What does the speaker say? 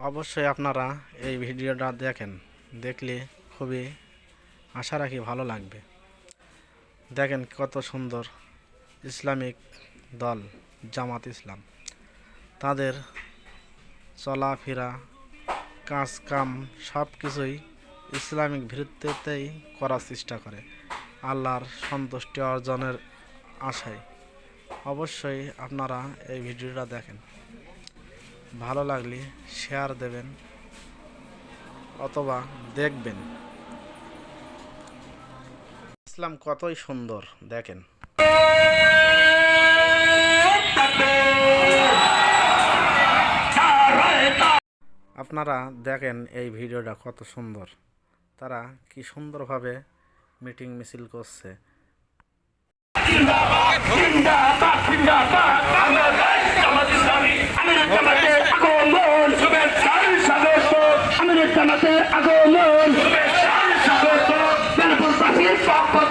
অবশ্যই আপনারা এই ভিডিওটা দেখেন। দেখলে খুবই আশা রাখি ভালো লাগবে। দেখেন কত সুন্দর ইসলামিক দল, জামাত ইসলাম। তাদের চলাফেরা কাজ কাম সব কিছুই ইসলামিক ভিত্তিতেই করার চেষ্টা করে। আল্লাহর সন্তুষ্টি অর্জনের আশায়। অবশ্যই আপনারা এই ভিডিওটা দেখেন। ভালো লাগলে শেয়ার দেবেন অথবা দেখবেন। ইসলাম কতই সুন্দর, দেখেন। আপনারা দেখেন এই ভিডিওটা কত সুন্দর। তারা কি সুন্দরভাবে মিটিং মিছিল করছে। আগমন সকল পক্ষ